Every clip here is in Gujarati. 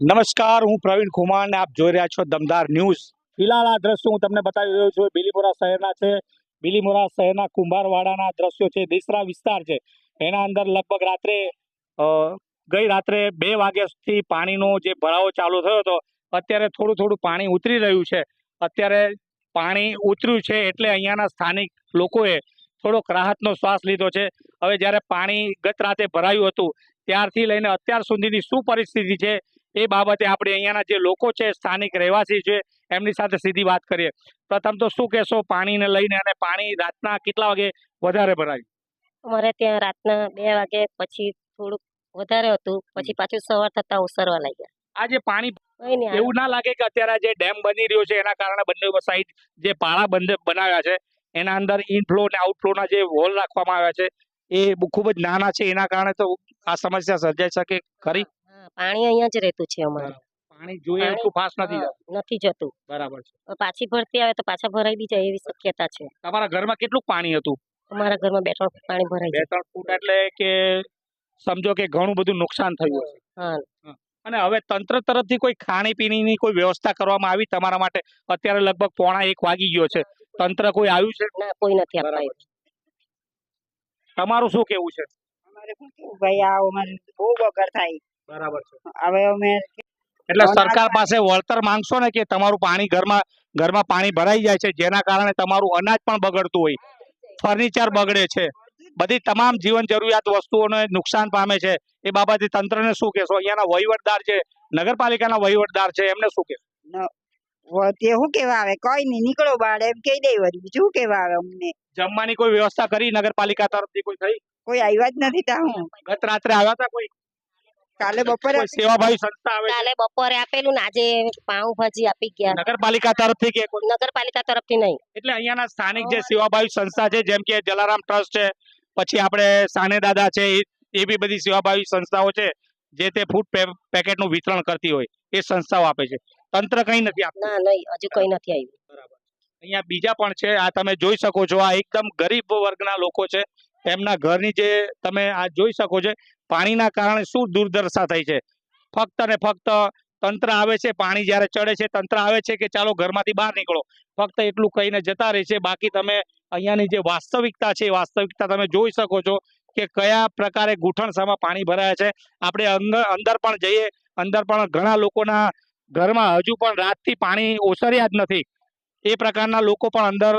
નમસ્કાર, હું પ્રવીણ કુમાર ને આપ જોઈ રહ્યા છો દમદાર ન્યૂઝ. ફિલહાલ આ દ્રશ્યો હું તમને બતાવી રહ્યો છું. બિલીમોરા શહેરના છે. બિલીમોરા શહેરના કુંભારવાડાના દ્રશ્યો છે. દેસરા વિસ્તાર છે. એના અંદર લગભગ રાત્રે ગઈ રાત્રે બે વાગ્યાથી પાણીનો જે ભરાવો ચાલુ થયો હતો, અત્યારે થોડું થોડું પાણી ઉતરી રહ્યું છે. અત્યારે પાણી ઉતર્યું છે એટલે અહીંયાના સ્થાનિક લોકોએ થોડોક રાહતનો શ્વાસ લીધો છે. હવે જ્યારે પાણી ગત રાતે ભરાયું હતું, ત્યારથી લઈને અત્યાર સુધીની શું પરિસ્થિતિ છે? એ બાબતે આપણે અહીંયાના જે લોકો છે સ્થાનિક રહેવાસી છે એમની સાથે સીધી વાત કરીએ. પ્રથમ તો શું કહેશો? પાણીને લઈને અને પાણી રાતના કેટલા વાગે વધારે ભરાયું? અમારે ત્યાં રાતના બે વાગે પછી થોડુંક વધારે હતું. પછી પાછું સવાર થતા ઓસરવા લાગ્યા. આજે પાણી એવું ના લાગે કે અત્યારે જે ડેમ બની રહ્યો છે એના કારણે બંને સાઈડ જે પાળા બંધ બનાવ્યા છે એના અંદર ઇનફ્લો અને આઉટફ્લોના જે વોલ રાખવામાં આવ્યા છે એ ખૂબ જ નાના છે. એના કારણે તો આ સમસ્યા સર્જાઈ શકે ખરી? પાણી અહીંયા જ રહેતું છે અમારે. પાણી જોઈએ એટલું ફાસ્ટ નથી નથી જતું. બરાબર છે. પાછી ભરતી આવે તો પાછા ભરાઈ બી જાય એવી શક્યતા છે. તમારા ઘરમાં કેટલું પાણી હતું? અમારા ઘરમાં બે ત્રણ ફૂટ પાણી ભરાઈ બે ત્રણ ફૂટ એટલે કે સમજો કે ઘણું બધું નુકસાન થયું હશે. હા. અને હવે તંત્ર તરફથી કોઈ ખાણીપીણીની કોઈ વ્યવસ્થા કરવામાં આવી તમારા માટે? અત્યારે લગભગ પોણા એક વાગી ગયો છે. તંત્ર કોઈ આવ્યું છે? ના કોઈ નથી આવ્યું. તમારું શું કેવું છે? અમારે શું કેવું ભાઈ આ અમારે બહુ બગડ થાય. બરાબર છે. હવે અમે એટલે સરકાર પાસે વળતર માંગશો ને કે તમારું પાણી ઘરમાં ઘરમાં પાણી ભરાઈ જાય છે જેના કારણે તમારું અનાજ પણ બગડતું હોય. ફર્નિચર બગડે છે. બધી તમામ જીવન જરૂરિયાત વસ્તુઓને નુકસાન પામે છે. એ બાબતે તંત્રને શું કહેશો? અહીંયાના વહીવટદાર છે નગરપાલિકાના વહીવટદાર છે એમને શું કહેશો? તે શું કેવા આવે કઈ નહીં નીકળો બાર એમ કહી દે બીજું કેવા આવે અમને? જમવાની કોઈ વ્યવસ્થા કરી નગરપાલિકા તરફથી કોઈ થઈ? કોઈ આવ્યા જ નથી તા હું. ગત રાત્રે આવ્યા હતા કોઈ? કાલે બપોરે સેવાભાવી સંસ્થા આવે કાલે બપોરે આપેલું ને આજે પાઉંભાજી આપી ગયા. નગરપાલિકા તરફથી કે નગરપાલિકા તરફથી નહીં. એટલે અહીંયાના સ્થાનિક જે સેવાભાવી સંસ્થા છે જેમ કે જલારામ ટ્રસ્ટ છે પછી આપણે સાને દાદા છે એ- બી બધી સેવાભાવી સંસ્થાઓ છે જે તે ફૂડ પેકેટનું વિતરણ કરતી હોય એ સંસ્થાઓ આપે છે. તંત્ર કઈ નથી આપતું? ના નહીં હજુ કઈ નથી આવ્યું. અહીંયા બીજા પણ છે આ તમે જોઈ શકો છો આ એકદમ ગરીબ વર્ગના લોકો છે એમના ઘરની જે તમે આ જોઈ શકો છો પાણીના કારણે શું દુર્દશા થઈ છે? ફક્ત ને ફક્ત તંત્ર આવે છે, પાણી જ્યારે ચડે છે, તંત્ર આવે છે કે ચાલો ઘરમાંથી બહાર નીકળો. ફક્ત એટલું કહીને જતા રહે છે. બાકી તમે અહીંયાની જે વાસ્તવિકતા છે વાસ્તવિકતા તમે જોઈ શકો છો કે કયા પ્રકારે ગુઠણસામાં પાણી ભરાયા છે. આપણે અંદર પણ જઈએ, અંદર પણ ઘણા લોકોના ઘરમાં હજુ પણ રાતથી પાણી ઓસર્યા જ નથી. એ પ્રકારના લોકો પણ અંદર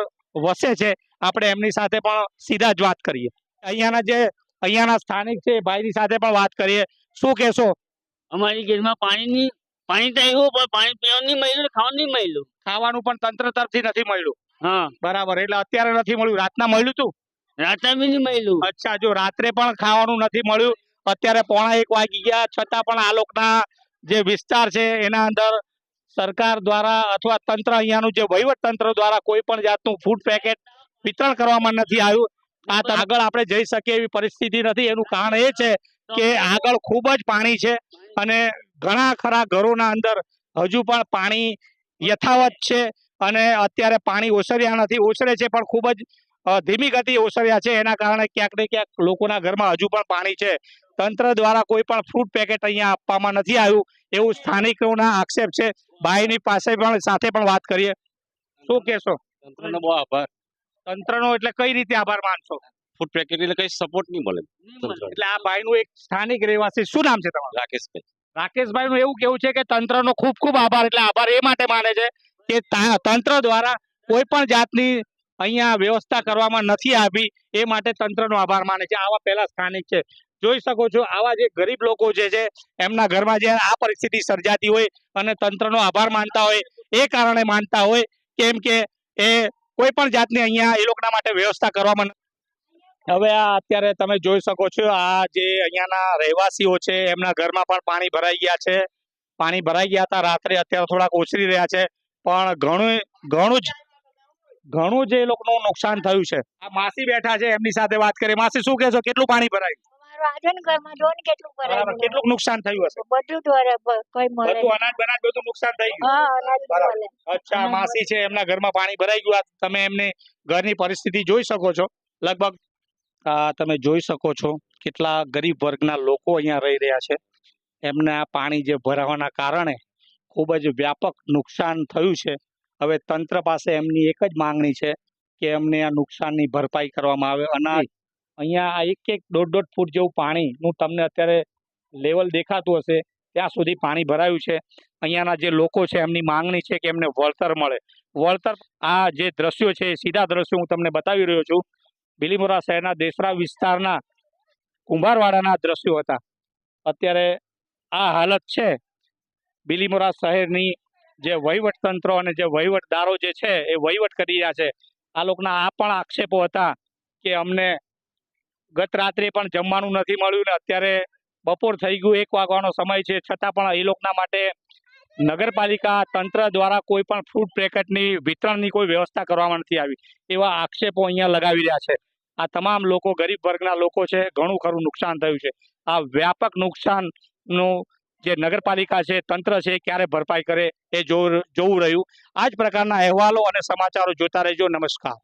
વસે છે. આપણે એમની સાથે પણ સીધા જ વાત કરીએ. અહીંયાના જે અહીંયાના સ્થાનિક છે ભાઈની સાથે પણ વાત કરીએ. શું કહેશો? અમારી ઘરમાં પાણીની પાણી તો આવ્યું પણ પાણી પીવાનું નહીં મળ્યું ખાવાનું નહીં મળ્યું. ખાવાનું પણ તંત્ર તરફથી નથી મળ્યું. હા. બરાબર એટલે અત્યારે નથી મળ્યું. રાતના મળ્યું તું? રાતે બી નહીં મળ્યું. અચ્છા જો રાત્રે પણ ખાવાનું નથી મળ્યું અત્યારે પોણા એક વાગી ગયા છતાં પણ આ લોકોના જે વિસ્તાર છે એના અંદર સરકાર દ્વારા અથવા તંત્ર અહીંયાનું જે વહીવટ તંત્ર દ્વારા કોઈ પણ જાતનું ફૂડ પેકેટ વિતરણ કરવામાં નથી આવ્યું. આ તો આગળ આપણે જઈ શકીએ એવી પરિસ્થિતિ નથી. એનું કારણ એ છે કે આગળ ખૂબ જ પાણી છે અને ઘણા ખરા ઘરોના અંદર હજુ પણ પાણી યથાવત છે અને અત્યારે પાણી ઓસર્યા નથી. ઓસરે છે પણ ખૂબ જ ધીમી ગતિ ઓસર્યા છે. એના કારણે ક્યાંક ને ક્યાંક લોકોના ઘરમાં હજુ પણ પાણી છે. તંત્ર દ્વારા કોઈ પણ ફ્રૂટ પેકેટ અહીંયા આપવામાં નથી આવ્યું એવું સ્થાનિકોના આક્ષેપ છે. ભાઈની પાસે પણ સાથે પણ વાત કરીએ. શું કહેશો? તંત્રનો બહુ આભાર. તંત્રનો એટલે કઈ રીતે આભાર માનશો? ફૂડ પેકેટ એટલે કઈ સપોર્ટ નહીં મળે. એટલે આ ભાઈનું એક સ્થાનિક રહેવાસી શું નામ છે તમારું? રાકેશભાઈ. રાકેશભાઈ નું એવું કેવું છે કે તંત્રનો ખૂબ ખૂબ આભાર એટલે આભાર એ માટે માને છે કે તંત્ર દ્વારા કોઈ પણ જાતની અહીંયા વ્યવસ્થા કરવામાં નથી આવી એ માટે તંત્રનો આભાર માને છે. આવા પહેલા સ્થાનિક છે. જોઈ શકો છો આવા જે ગરીબ લોકો જે છે એમના ઘરમાં જે આ પરિસ્થિતિ સર્જાતી હોય અને તંત્રનો આભાર માનતા હોય એ કારણે માનતા હોય કેમ કે એ કોઈ પણ જાતની અહીંયા એ લોકોના માટે વ્યવસ્થા કરવામાં હવે આ અત્યારે તમે જોઈ શકો છો, આ જે અહીંયાના રહેવાસીઓ છે, એમના ઘરમાં પણ પાણી ભરાઈ ગયા છે. પાણી ભરાઈ ગયા હતા, રાત્રે અત્યારે થોડાક ઓછરી રહ્યા છે, પણ ઘણું ઘણું જ ઘણું જ એ લોકોનું નુકસાન થયું છે. આ માસી બેઠા છે, એમની સાથે વાત કરીએ માસી, શું કહેશો? કેટલું પાણી ભરાયું? મારું આજે ઘરમાં જો ને કેટલું બરાબર કેટલું નુકસાન થયું હશે. બધું ધોરે કોઈ મળે બધું અનાજ બનાજ બધું નુકસાન થઈ ગયું. હા અનાજ મળે. અચ્છા માસી છે એમના ઘરમાં પાણી ભરાઈ ગયું. તમે એમને ઘરની પરિસ્થિતિ જોઈ શકો છો. લગભગ તમે જોઈ શકો છો કેટલા ગરીબ વર્ગના લોકો અહીંયા રહી રહ્યા છે. એમને આ પાણી જે ભરાવાના કારણે ખૂબ જ વ્યાપક નુકસાન થયું છે. હવે તંત્ર પાસે એમની એક જ માંગણી છે કે એમને આ નુકસાનની ભરપાઈ કરવામાં આવે. અનાજ અહીંયા આ એક એક દોઢ દોઢ ફૂટ જેવું પાણીનું તમને અત્યારે લેવલ દેખાતું હશે. ત્યાં સુધી પાણી ભરાયું છે. અહીંયાના જે લોકો છે, એમની માંગણી છે કે એમને વળતર મળે. વળતર આ જે દ્રશ્યો છે સીધા દ્રશ્યો હું તમને બતાવી રહ્યો છું. બિલીમોરા શહેરના દેસરા વિસ્તારના કુંભારવાડાના દ્રશ્યો હતા. અત્યારે આ હાલત છે. બિલીમોરા શહેરની જે વહીવટ તંત્ર અને જે વહીવટદારો જે છે, એ વહીવટ કરી રહ્યા છે. આ લોકોના આ પણ આક્ષેપો હતા કે અમને ગત રાત્રે પણ જમવાનું નથી મળ્યું ને અત્યારે બપોર થઈ ગયું, એક વાગવાનો સમય છે. છતાં પણ એ લોકોના માટે નગરપાલિકા તંત્ર દ્વારા કોઈ પણ ફૂડ પેકેટની વિતરણની કોઈ વ્યવસ્થા કરવામાં નથી આવી એવા આક્ષેપો અહીંયા લગાવી રહ્યા છે. આ તમામ લોકો ગરીબ વર્ગના લોકો છે, ઘણું ખરું નુકસાન થયું છે. આ વ્યાપક નુકસાનનું જે નગરપાલિકા છે, તંત્ર છે ક્યારે ભરપાઈ કરે એ જોવું રહ્યું. આ જ પ્રકારના અહેવાલો અને સમાચારો જોતા રહેજો. નમસ્કાર.